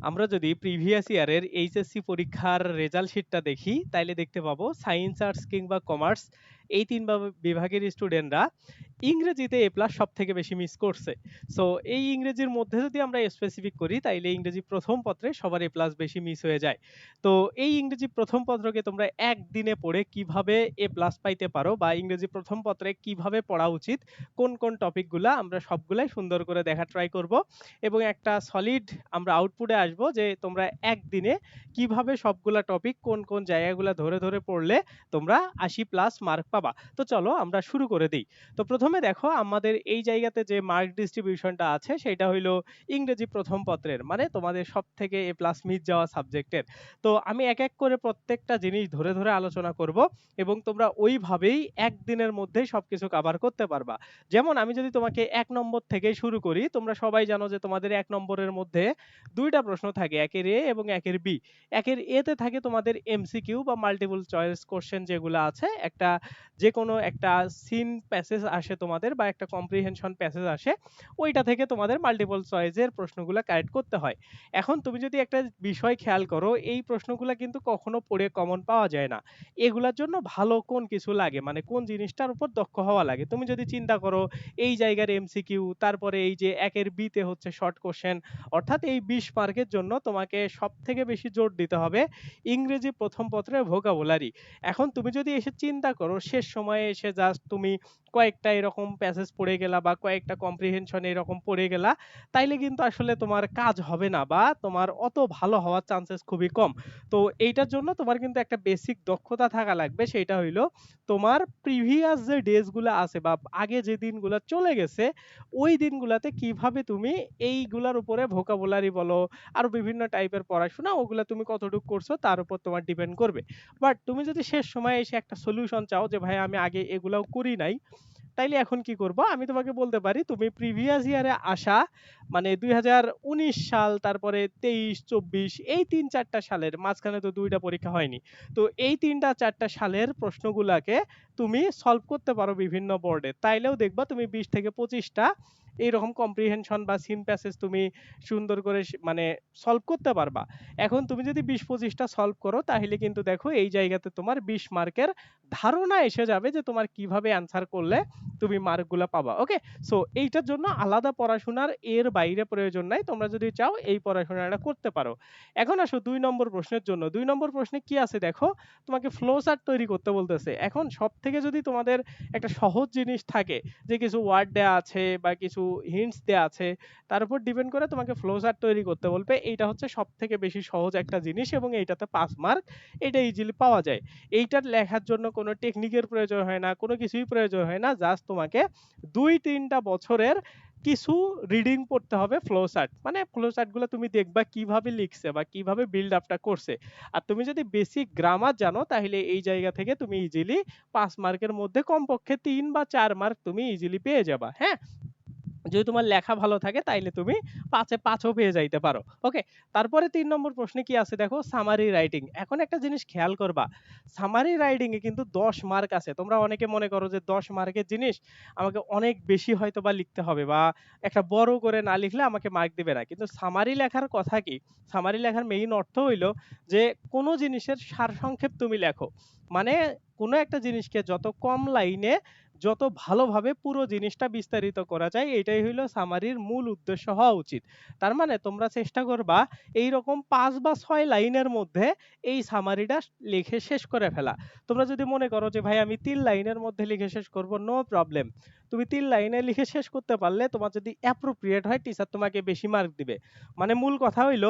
আমরা যদি প্রিভিয়াস ইয়ারের এইচএসসি পরীক্ষার রেজাল্ট শিটটা দেখি, তাইলে দেখতে পাবো সায়েন্স আর্টস কিংবা কমার্স এই তিন বিভাগের স্টুডেন্টরা ইংরেজিতে এ প্লাস সব থেকে বেশি মিস করছে। সো এই ইংরেজির মধ্যে যদি আমরা স্পেসিফিক করি, তাইলে ইংরেজি প্রথম পত্রে সবার এ প্লাস বেশি মিস হয়ে যায়। তো, এই ইংরেজি প্রথম পত্রকে তোমরা একদিনে পড়ে কীভাবে এ প্লাস পাইতে পারো বা ইংরেজি প্রথম পত্রে কীভাবে পড়া উচিত, কোন কোন টপিকগুলা আমরা সবগুলাই সুন্দর করে দেখা ট্রাই করব এবং একটা সলিড আমরা আউটপুটে আসব যে তোমরা একদিনে কীভাবে সবগুলা টপিক কোন কোন জায়গাগুলো ধরে ধরে পড়লে তোমরা আশি প্লাস মার্ক পাবা। তো চলো আমরা শুরু করে দিই। তো প্রথমে দেখো আমাদের এই জায়গাতে যে মার্ক ডিস্ট্রিবিউশনটা আছে সেটা হইল ইংরেজি প্রথম পত্রের মানে তোমাদের সব থেকে এ প্লাস মিস যাওয়া সাবজেক্টের তো আমি এক এক করে প্রত্যেকটা জিনিস ধরে ধরে আলোচনা করব এবং তোমরা ওইভাবেই একদিনের মধ্যেই সবকিছু কভার করতে পারবা। যেমন আমি যদি তোমাকে এক নম্বর থেকে শুরু করি, তোমরা সবাই জানো যে তোমাদের এক নম্বরের মধ্যে দুইটা প্রশ্ন থাকে, একের এ এবং একের বি একের এ তে থাকে তোমাদের এমসিকিউ বা মাল্টিপল চয়েস কোশ্চেন যেগুলো আছে, একটা যে কোনো একটা সিন প্যাসেজ আসে তোমাদের বা একটা কম্প্রিহেনশন প্যাসেজ আসে, ওইটা থেকে তোমাদের মাল্টিপল চয়েসের প্রশ্নগুলো কারেক্ট করতে হয়। এখন তুমি যদি একটা বিষয় খেয়াল করো, এই প্রশ্নগুলো কিন্তু কখনো পড়ে কমন পাওয়া যায় না। এগুলার জন্য ভালো কোন কিছু লাগে? মানে কোন জিনিসটার উপর দক্ষ হওয়া লাগে? তুমি যদি চিন্তা করো, এই জায়গার এমসিকিউ তারপরে এই যে একের বিতে হচ্ছে শর্ট কোশ্চেন অর্থাৎ এই বিশ মার্কের জন্য তোমাকে সব থেকে বেশি জোর দিতে হবে ইংরেজি প্রথম পত্রের ভোকাবুলারি এখন তুমি যদি এসে চিন্তা করো শেষ সময়ে এসে জাস্ট তুমি কয়েকটা এরকম প্যাসেজ পড়ে গেলা বা কয়েকটা কম্প্রিহেনশন এরকম পড়ে গেলা, তাইলে কিন্তু আসলে তোমার কাজ হবে না বা তোমার অত ভালো হওয়ার চান্সেস খুবই কম। তো এইটার জন্য তোমার কিন্তু একটা বেসিক দক্ষতা থাকা লাগবে, সেটা হইল তোমার প্রিভিয়াস যে ডেজগুলো আছে বা আগে যে দিনগুলো চলে গেছে, ওই দিনগুলাতে কীভাবে তুমি এইগুলার উপরে ভোকাবুলারি বলো আরও বিভিন্ন টাইপের পড়াশোনা, ওগুলা তুমি কতটুকু করছ তার উপর তোমার ডিপেন্ড করবে। বাট তুমি যদি শেষ সময়ে এসে একটা সলিউশন চাও যে, ভাই, আমি আগে এগুলাও করি নাই। তাইলে এখন কি করব? আমি তোমাকে বলতে পারি, তুমি প্রিভিয়াস ইয়ারে আসা মানে দুই হাজার উনিশ সাল, তারপরে তেইশ, চব্বিশ, এই তিন চারটা সালের, মাঝখানে তো দুইটা পরীক্ষা হয়নি। তো এই তিনটা চারটা সালের প্রশ্নগুলাকে তুমি সলভ করতে পারো বিভিন্ন বোর্ডে তাইলেও দেখবা তুমি বিশ থেকে পঁচিশটা এইরকম কম্প্রিহেনশন বা সিন প্যাসেজ তুমি সুন্দর করে মানে সলভ করতে পারবা। এখন তুমি যদি বিশ পঁচিশটা সলভ করো, তাহলে কিন্তু দেখো এই জায়গাতে তোমার বিশ মার্কের ধারণা এসে যাবে যে তোমার কীভাবে অ্যান্সার করলে তুমি মার্কগুলো পাবা ওকে সো এইটার জন্য আলাদা পড়াশোনার এর বাইরে প্রয়োজন নাই। তোমরা যদি চাও এই পড়াশোনাটা করতে পারো। এখন আসো দুই নম্বর প্রশ্নের জন্য। দুই নম্বর প্রশ্নে কি আছে দেখো? তোমাকে ফ্লো চার্ট তৈরি করতে বলতেছে। এখন সব থেকে যদি তোমাদের একটা সহজ জিনিস থাকে, যে কিছু ওয়ার্ড দেয়া আছে বা কিছু হিন্টস দেয়া আছে, তার উপর ডিপেন্ড করে তোমাকে ফ্লো চার্ট তৈরি করতে বলবে। এইটা হচ্ছে সব থেকে বেশি সহজ একটা জিনিস এবং এইটাতে পাঁচ মার্ক এটা ইজিলি পাওয়া যায়। এইটার লেখার জন্য কোনো টেকনিকের প্রয়োজন হয় না, কোনো কিছুই প্রয়োজন হয় না জাস্ট তোমাকে দুই তিনটা বছরের কিছু রিডিং পড়তে হবে ফ্লো চার্ট মানে ফ্লো চার্টগুলো তুমি দেখবা কীভাবে লিখছে বা কীভাবে বিল্ড আপটা করছে। আর তুমি যদি বেসিক গ্রামার জানো, তাহলে এই জায়গা থেকে তুমি ইজিলি পাঁচ মার্কের মধ্যে কমপক্ষে তিন বা চার মার্ক তুমি ইজিলি পেয়ে যাবা হ্যাঁ? যদি তোমার লেখা ভালো থাকে তাইলে তুমি পাঁচে পাঁচও পেয়ে যাইতে পারো। ওকে তারপরে তিন নম্বর প্রশ্নে কি আছে দেখো? সামারি রাইটিং এখন একটা জিনিস খেয়াল করবা সামারি রাইটিং এ কিন্তু দশ মার্ক আছে। তোমরা অনেকে মনে করো যে দশ মার্কের জিনিস আমাকে অনেক বেশি হয়তো বা লিখতে হবে বা একটা বড় করে না লিখলে আমাকে মার্ক দিবে না। কিন্তু সামারি লেখার কথা কি? সামারি লেখার মেইন অর্থ হইল যে কোনো জিনিসের সারসংক্ষেপ তুমি লেখো। মানে কোনো একটা জিনিসকে যত কম লাইনে যত ভালোভাবে পুরো জিনিসটা বিস্তারিত করা যায়, এটাই হইল সামারির মূল উদ্দেশ্য হওয়া উচিত। তার মানে তোমরা চেষ্টা করবা এই রকম পাঁচ বা ছয় লাইনের মধ্যে এই সামারিটা লিখে শেষ করে ফেলা। তোমরা যদি মনে করো যে, ভাই, আমি তিন লাইনের মধ্যে লিখে শেষ করব নো প্রবলেম তুমি তিন লাইনে লিখে শেষ করতে পারলে তোমার যদি অ্যাপ্রোপ্রিয়েট হয় টিচার তোমাকে বেশি মার্ক দিবে। মানে মূল কথা হইল,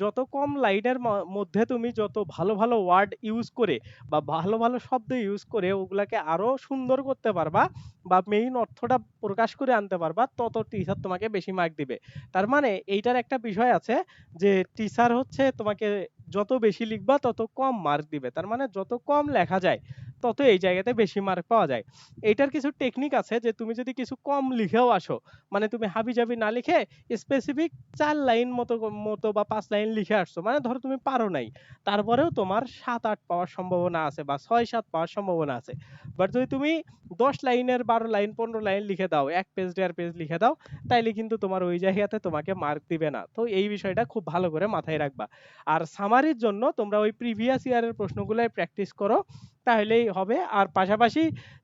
যত কম লাইনের মধ্যে তুমি যত ভালো ভালো ওয়ার্ড ইউজ করে বা ভালো ভালো শব্দ ইউজ করে ওগুলাকে আরও সুন্দর করতে পারবা বা মেইন অর্থটা প্রকাশ করে আনতে পারবা, তত টিচার তোমাকে বেশি মার্ক দিবে। তার মানে এইটার একটা বিষয় আছে যে টিচার হচ্ছে তোমাকে যত বেশি লিখবা তত কম মার্ক দিবে। তার মানে যত কম লেখা যায় তত এই জায়গাতে বেশি মার্ক পাওয়া যায়। এটার কিছু টেকনিক আছে যে তুমি যদি কিছু কম লিখেও আসো মানে তুমি হাবিজাবি না লিখে স্পেসিফিক চার লাইন মতো মতো বা পাঁচ লাইন লিখে আসছো মানে ধরো তুমি পারো নাই, তারপরেও তোমার সাত, আট পাওয়ার সম্ভাবনা আছে বা ছয়, সাত পাওয়ার সম্ভাবনা আছে। বাট যদি তুমি দশ লাইনের বারো লাইন পনেরো লাইন লিখে দাও, এক পেজ দেড় পেজ লিখে দাও, তাইলে কিন্তু তোমার ওই জায়গাতে তোমাকে মার্ক দিবে না। তো এই বিষয়টা খুব ভালো করে মাথায় রাখবা। আর সামারির জন্য তোমরা ওই প্রিভিয়াস ইয়ারের প্রশ্নগুলাই প্র্যাকটিস করো। তাহলেই হবে। আর পাশাপাশি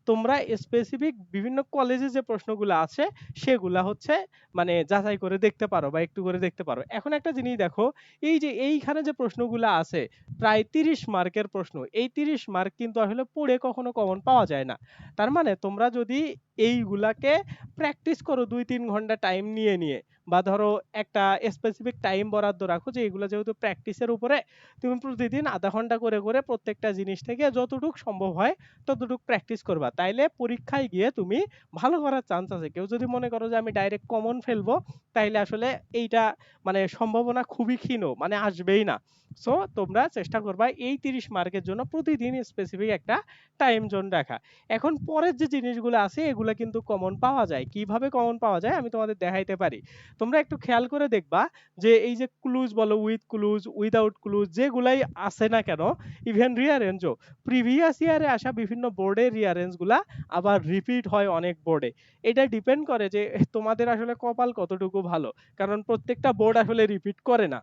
তোমরা স্পেসিফিক বিভিন্ন কলেজে যে প্রশ্নগুলো আছে, সেগুলা হচ্ছে মানে যাচাই করে দেখতে পারো বা একটু করে দেখতে পারো। এখন একটা জিনিস দেখো, এই যে এইখানে যে প্রশ্নগুলো আছে, প্রায় তিরিশ মার্কের প্রশ্ন। এই তিরিশ মার্ক কিন্তু আসলে পড়ে কখনো কমন পাওয়া যায় না। তার মানে তোমরা যদি এইগুলাকে প্র্যাকটিস করো দুই তিন ঘণ্টা টাইম নিয়ে নিয়ে। বা ধরো একটা স্পেসিফিক টাইম বরাদ্দ রাখো যে এগুলো যেহেতু প্র্যাকটিসের উপরে, তুমি প্রতিদিন আধা ঘণ্টা করে করে প্রত্যেকটা জিনিস থেকে যতটুকু সম্ভব হয় ততটুকু প্র্যাকটিস করবা। তাইলে পরীক্ষায় গিয়ে তুমি ভালো করার চান্স আছে। কেউ যদি মনে করো যে আমি ডাইরেক্ট কমন ফেলব, তাইলে আসলে এইটা মানে সম্ভাবনা খুবই ক্ষীণ মানে আসবেই না। সো তোমরা চেষ্টা করবা এই তিরিশ মার্কের জন্য প্রতিদিন স্পেসিফিক একটা টাইম জোন রাখা। এখন পরের যে জিনিসগুলো আছে এগুলো কিন্তু কমন পাওয়া যায়। কীভাবে কমন পাওয়া যায় আমি তোমাদের দেখাইতে পারি। তোমরা একটু খেয়াল করে দেখবা যে এই যে ক্লুজ বলো উইথ ক্লুজ উইদাউট ক্লুজ যেগুলাই আছে না কেন ইভেন রিয়ারেঞ্জও প্রিভিয়াস ইয়ারে আসা বিভিন্ন বোর্ডের রিয়ারেঞ্জগুলা আবার রিপিট হয় অনেক বোর্ডে এটা ডিপেন্ড করে যে তোমাদের আসলে কপাল কতটুকু ভালো। কারণ প্রত্যেকটা বোর্ড আসলে রিপিট করে না।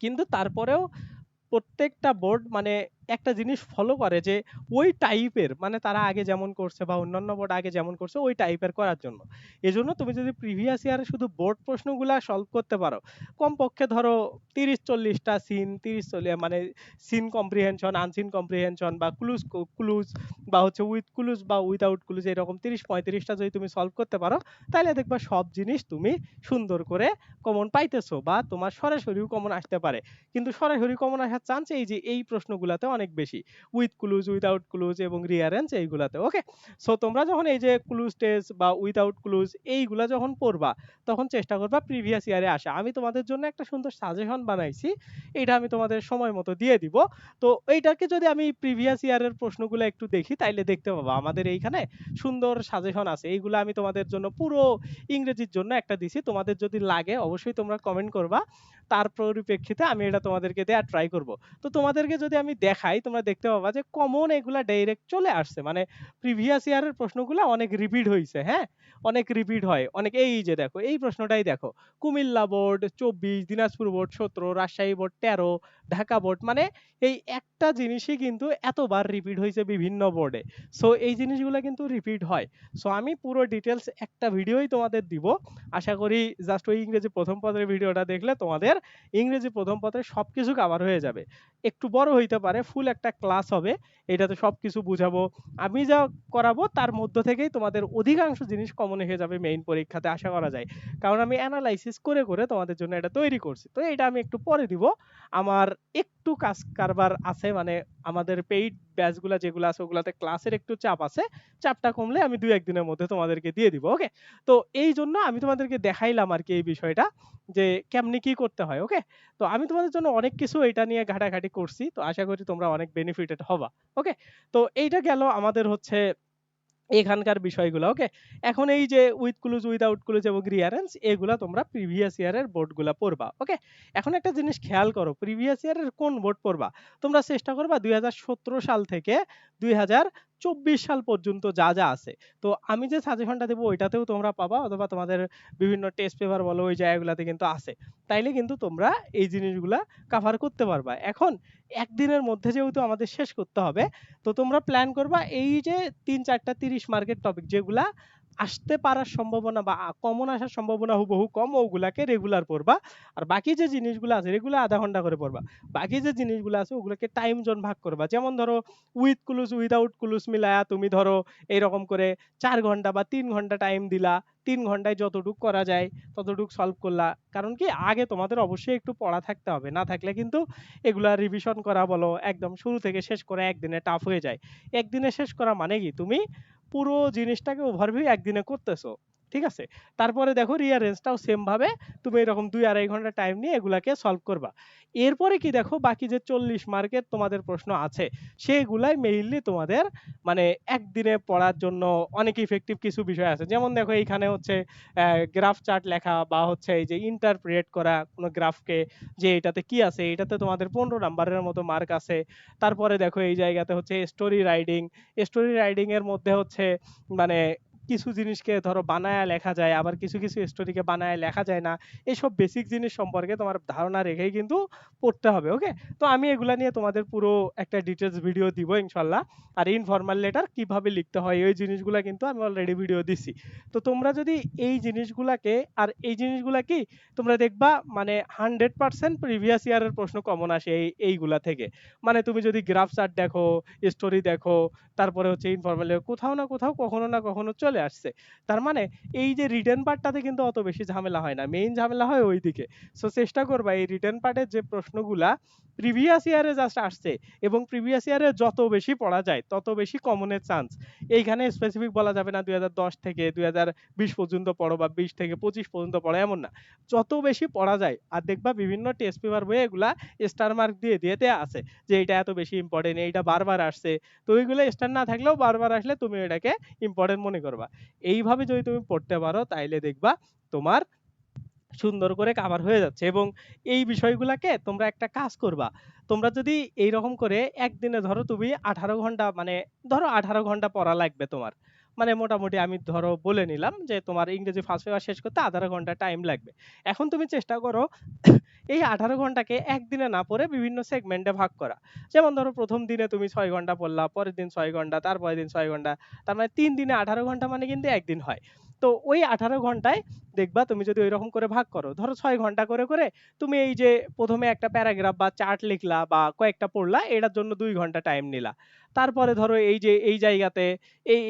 কিন্তু তারপরেও প্রত্যেকটা বোর্ড মানে একটা জিনিস ফলো করে যে ওই টাইপের মানে তারা আগে যেমন করছে বা অন্যান্য বোর্ড আগে যেমন করছে ওই টাইপের করার জন্য। এজন্য তুমি যদি প্রিভিয়াস ইয়ারে শুধু বোর্ড প্রশ্নগুলা সলভ করতে পারো, কমপক্ষে ধরো তিরিশ চল্লিশটা সিন তিরিশ চল্লিশ মানে সিন কম্প্রিহেনশন আনসিন কম্প্রিহেনশন বা ক্লুজ ক্লুজ বা হচ্ছে উইথ ক্লুজ বা উইদাউট ক্লুজ এরকম তিরিশ পঁয়ত্রিশটা যদি তুমি সলভ করতে পারো তাহলে দেখবা সব জিনিস তুমি সুন্দর করে কমন পাইতেছো বা তোমার সরাসরিও কমন আসতে পারে। কিন্তু সরাসরি কমন আসার চান্স এই যে এই প্রশ্নগুলাতে অনেক বেশি। উইথ ক্লুজ উইদাউট ক্লুজ এবং রিয়ারেন্স এইগুলাতে ওকে সো তোমরা যখন এই যে ক্লুজ টেস্ট বা উইদাউট ক্লুজ এইগুলা যখন পড়বা, তখন চেষ্টা করবা প্রিভিয়াস ইয়ারে আসা। আমি তোমাদের জন্য একটা সুন্দর সাজেশন বানাইছি। এটা আমি তোমাদের সময় মতো দিয়ে দিব। তো এইটাকে যদি আমি প্রিভিয়াস ইয়ারের প্রশ্নগুলো একটু দেখি, তাইলে দেখতে পাবো আমাদের এইখানে সুন্দর সাজেশন আছে। এইগুলো আমি তোমাদের জন্য পুরো ইংরেজির জন্য একটা দিছি। তোমাদের যদি লাগে, অবশ্যই তোমরা কমেন্ট করবা। তার পরিপ্রেক্ষিতে আমি এটা তোমাদেরকে দেওয়ার ট্রাই করব। তো তোমাদেরকে যদি আমি দেখাই, তোমরা দেখতে পাবা যে কমন এগুলা ডাইরেক্ট চলে আসছে। মানে প্রিভিয়াস ইয়ারের প্রশ্নগুলো অনেক রিপিট হয়েছে হ্যাঁ? অনেক রিপিট হয়। অনেক, এই যে দেখো, এই প্রশ্নটাই দেখো। কুমিল্লা বোর্ড, চব্বিশ, দিনাজপুর বোর্ড, সতেরো, রাজশাহী বোর্ড, তেরো, ঢাকা বোর্ড মানে এই একটা জিনিসই কিন্তু এতবার রিপিট হয়েছে বিভিন্ন বোর্ডে সো এই জিনিসগুলো কিন্তু রিপিট হয়। সো আমি পুরো ডিটেলস একটা ভিডিওই তোমাদের দিব। আশা করি জাস্ট ওই ইংরেজি প্রথম পদের ভিডিওটা দেখলে তোমাদের ইংরেজি প্রথম পত্রে সবকিছু কাভার হয়ে যাবে। একটু বড় হইতে পারে ফুল একটা ক্লাস হবে, এটাতে সবকিছু বুঝাবো। আমি যা করাবো তার মধ্য থেকেই তোমাদের অধিকাংশ জিনিস কমন হয়ে যাবে মেইন পরীক্ষাতে, আশা করা যায়। কারণ আমি অ্যানালাইসিস করে করে তোমাদের জন্য এটা তৈরি করছি। তো এটা আমি একটু পরে দিব। আমার একটু কাজ কারবার আছে মানে আমাদের পেইড ব্যাচগুলো যেগুলো আছে, ওগুলাতে ক্লাসের একটু চাপ আছে। চাপটা কমলে আমি দুই, একদিনের মধ্যে তোমাদেরকে দিয়ে দিব ওকে তো এই জন্য আমি তোমাদেরকে দেখাইলাম আর কি এই বিষয়টা, যে কেমনি কি করতে হয় ওকে তো আমি তোমাদের জন্য অনেক কিছু এটা নিয়ে ঘাটাঘাটি করছি, তো আশা করি তোমরা অনেক বেনিফিটেড হবা ওকে তো এইটা গেল আমাদের হচ্ছে এখানকার বিষয়গুলো ওকে এখন এই যে উইথ ক্লুজ উইদাউট ক্লুজ এবং রিয়ারেন্স এগুলো তোমরা প্রিভিয়াস ইয়ারের বোর্ডগুলো পড়বা ওকে এখন একটা জিনিস খেয়াল করো প্রিভিয়াস ইয়ারের কোন বোর্ড পড়বা? তোমরা চেষ্টা করবা দুই হাজার সতেরো সাল থেকে দুই হাজার চব্বিশ সাল পর্যন্ত যা যা আছে। তো আমি যে সাজেশনটা দেবো, ওইটাতেও তোমরা পাবা অথবা তোমাদের বিভিন্ন টেস্ট পেপার বলো, ওই জায়গাগুলোতে কিন্তু আছে। তাইলে কিন্তু তোমরা এই জিনিসগুলা কাভার করতে পারবা। এখন একদিনের মধ্যে যেহেতু আমাদের শেষ করতে হবে, তো তোমরা প্ল্যান করবা এই যে তিন চারটা তিরিশ মার্কেট টপিক যেগুলা আসতে পারার সম্ভাবনা বা কমন আসার সম্ভাবনা হুবহু কম, ওগুলাকে রেগুলার পড়বা আর বাকি যে জিনিসগুলো আছে রেগুলার আধা ঘণ্টা করে পড়বা বাকি যে জিনিসগুলো আছে, ওগুলোকে টাইম জোন ভাগ করবা। যেমন ধরো উইথ ক্লুজ উইদাউট ক্লুজ মিলায়া তুমি ধরো, এরকম করে চার ঘণ্টা বা তিন ঘণ্টা টাইম দিলা। তিন ঘন্টায় যতটুকু করা যায়, ততটুকু সলভ করলা। কারণ কি, আগে তোমাদের অবশ্যই একটু পড়া থাকতে হবে। না থাকলে কিন্তু এগুলা রিভিশন করা বলো, একদম শুরু থেকে শেষ করা একদিনে টাফ হয়ে যায়। একদিনে শেষ করা মানে কি? তুমি পুরো জিনিসটাকে ওভারভিউ একদিনে করতেছো। ঠিক আছে? তারপরে দেখো রিয়ারেঞ্জটাও সেম ভাবে তুমি এরকম দুই আড়াই ঘণ্টা টাইম নিয়ে এগুলাকে সলভ করবা। এরপরে কি দেখো, বাকি যে চল্লিশ মার্কের তোমাদের প্রশ্ন আছে, সেগুলাই মেইনলি তোমাদের মানে একদিনে পড়ার জন্য অনেক ইফেক্টিভ কিছু বিষয় আছে। যেমন দেখো এইখানে হচ্ছে গ্রাফ চার্ট লেখা বা হচ্ছে এই যে ইন্টারপ্রেট করা কোনো গ্রাফকে যে এটাতে কি আছে, এটাতে তোমাদের পনেরো নাম্বারের মতো মার্ক আছে। তারপরে দেখো এই জায়গাতে হচ্ছে স্টোরি রাইডিং স্টোরি রাইডিং এর মধ্যে হচ্ছে মানে কিছু জিনিসকে ধরো বানায় লেখা যায়, আবার কিছু কিছু স্টোরিকে বানায় লেখা যায় না। এইসব বেসিক জিনিস সম্পর্কে তোমার ধারণা রেখেই কিন্তু পড়তে হবে ওকে তো আমি এগুলা নিয়ে তোমাদের পুরো একটা ডিটেলস ভিডিও দিব ইনশাল্লাহ আর ইনফর্মাল লেটার কীভাবে লিখতে হয়, এই জিনিসগুলা কিন্তু আমি অলরেডি ভিডিও দিছি। তো তোমরা যদি এই জিনিসগুলাকে, আর এই জিনিসগুলা কি, তোমরা দেখবা মানে হান্ড্রেড পার্সেন্ট প্রিভিয়াস ইয়ারের প্রশ্ন কমন আসে এই, এইগুলা থেকে। মানে তুমি যদি গ্রাফ চার্ট দেখো স্টোরি দেখো, তারপরে হচ্ছে ইনফর্মাল কোথাও না কোথাও কখনো না কখনো চলে আসছে। তার মানে এই যে রিটার্ন পার্টটাতে কিন্তু অত বেশি ঝামেলা হয় না। মেইন ঝামেলা হয় ওই দিকে সো চেষ্টা করবা এই রিটার্ন পার্টের যে প্রশ্নগুলা প্রিভিয়াস ইয়ারে জাস্ট আসছে এবং প্রিভিয়াস ইয়ারে যত বেশি পড়া যায়, তত বেশি কমনের চান্স এইখানে স্পেসিফিক বলা যাবে না দু হাজার দশ থেকে দুই হাজার বিশ পর্যন্ত পড়ো বা বিশ থেকে পঁচিশ পর্যন্ত পড়ো, এমন না। যত বেশি পড়া যায়, আর দেখবা বিভিন্ন টেস্ট পেপার বইয়ে এগুলা স্টার মার্ক দিয়ে দিয়ে আছে যে এটা এত বেশি ইম্পর্টেন্ট এইটা বারবার আসছে। তো ওইগুলো স্টার না থাকলেও বারবার আসলে তুমি এটাকে ইম্পর্টেন্ট মনে করবা। এইভাবে যদি তুমি পড়তে পারো, তাইলে দেখবা তোমার সুন্দর করে কাভার হয়ে যাচ্ছে এবং এই বিষয়গুলোকে তোমরা একটা কাজ করবা। তোমরা যদি এই রকম করে একদিনে ধরো তুমি আঠারো ঘণ্টা মানে ধরো আঠারো ঘণ্টা পড়া লাগবে তোমার। মানে মোটামুটি আমি ধরো বলে নিলাম যে তোমার ইংরেজি ফার্স্ট পেপার শেষ করতে আঠারো ঘণ্টা টাইম লাগবে। এখন তুমি চেষ্টা করো এই আঠারো ঘন্টাকে একদিনে না পড়ে বিভিন্ন সেগমেন্টে ভাগ করা। যেমন ধরো প্রথম দিনে তুমি ছয় ঘণ্টা পড়লা, পরের দিন ছয় ঘণ্টা, তারপরের দিন ছয় ঘণ্টা, তার মানে তিন দিনে আঠারো ঘণ্টা মানে কিন্তু একদিন হয়। তো ওই আঠারো ঘন্টায় দেখবা তুমি যদি ওই রকম করে ভাগ করো, ধরো ছয় ঘণ্টা করে করে তুমি এই যে প্রথমে একটা প্যারাগ্রাফ বা চার্ট লিখলা বা কয়েকটা পড়লা, এটার জন্য দুই ঘণ্টা টাইম নিলা। তারপরে ধরো এই যে, এই জায়গাতে, এই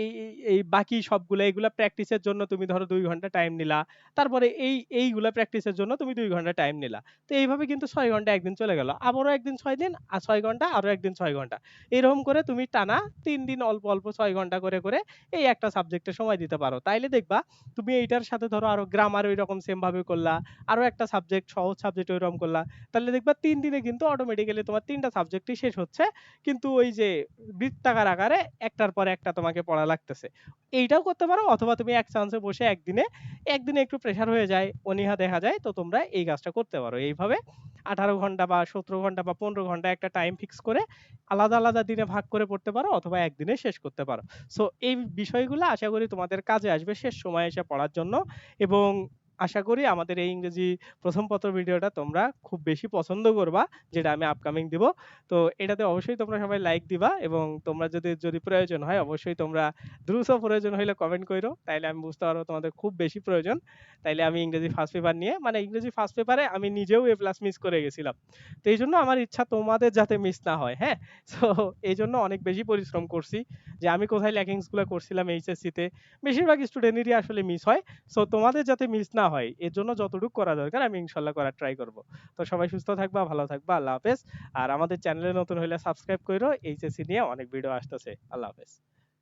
এই বাকি সবগুলো এইগুলা প্র্যাকটিসের জন্য তুমি ধরো দুই ঘণ্টা টাইম নিলা। তারপরে এই, এইগুলা প্র্যাকটিসের জন্য তুমি দুই ঘণ্টা টাইম নিলা। তো এইভাবে কিন্তু ছয় ঘণ্টা একদিন চলে গেল। আবারও একদিন ছয় দিন, আর ছয় ঘণ্টা, আরও একদিন ছয় ঘণ্টা। এরকম করে তুমি টানা তিন দিন অল্প অল্প ছয় ঘণ্টা করে করে এই একটা সাবজেক্টে সময় দিতে পারো। তাইলে দেখবা তুমি এইটার সাথে ধরো আরও গ্রামার ওই রকম সেম ভাবে করলা, আরও একটা সাবজেক্ট সহজ সাবজেক্ট ওই রকম করলা। তাহলে দেখবা তিন দিনে কিন্তু অটোমেটিক্যালি তোমার তিনটা সাবজেক্টই শেষ হচ্ছে। কিন্তু ওই যে বৃত্তাকার আকারে একটার পর একটা তোমাকে পড়া লাগতেছে। এইটাও করতে পারো, অথবা তুমি এক চান্সে বসে একদিনে একদিনে একটু প্রেশার হয়ে যায়, অনীহা দেখা যায়, তো তোমরা এই কাজটা করতে পারো। এইভাবে আঠারো ঘণ্টা বা সতেরো ঘণ্টা বা পনেরো ঘণ্টা একটা টাইম ফিক্স করে আলাদা আলাদা দিনে ভাগ করে পড়তে পারো, অথবা একদিনে শেষ করতে পারো। সো এই বিষয়গুলো আশা করি তোমাদের কাজে আসবে শেষ সময় এসে পড়ার জন্য এবং আশা করি আমাদের এই ইংরেজি প্রথম পত্র ভিডিওটা তোমরা খুব বেশি পছন্দ করবা, যেটা আমি আপকামিং দিব। তো এটাতে অবশ্যই তোমরা সবাই লাইক দিবা এবং তোমরা যদি যদি প্রয়োজন হয় অবশ্যই তোমরা দ্রুত প্রয়োজন হইলে কমেন্ট করো তাইলে আমি বুঝতে পারব তোমাদের খুব বেশি প্রয়োজন। তাইলে আমি ইংরেজি ফার্স্ট পেপার নিয়ে মানে ইংরেজি ফার্স্ট পেপারে আমি নিজেও এ প্লাস মিস করে গেছিলাম। তো এই জন্য আমার ইচ্ছা তোমাদের যাতে মিস না হয় হ্যাঁ? তো এই জন্য অনেক বেশি পরিশ্রম করছি যে আমি কোথায় ল্যাকিংসগুলো করছিলাম এইচএসসিতে বেশিরভাগ স্টুডেন্টেরই আসলে মিস হয়। সো তোমাদের যাতে মিস না হয়। এর জন্য যতটুকু করা দরকার আমি ইনশাল্লাহ করার ট্রাই করব। তো সবাই সুস্থ থাকবা, ভালো থাকবা, আল্লাহ হাফেজ। আর আমাদের চ্যানেলে নতুন হলে সাবস্ক্রাইব করো এইচএসসি নিয়ে অনেক ভিডিও আসতেছে। আল্লাহ হাফেজ।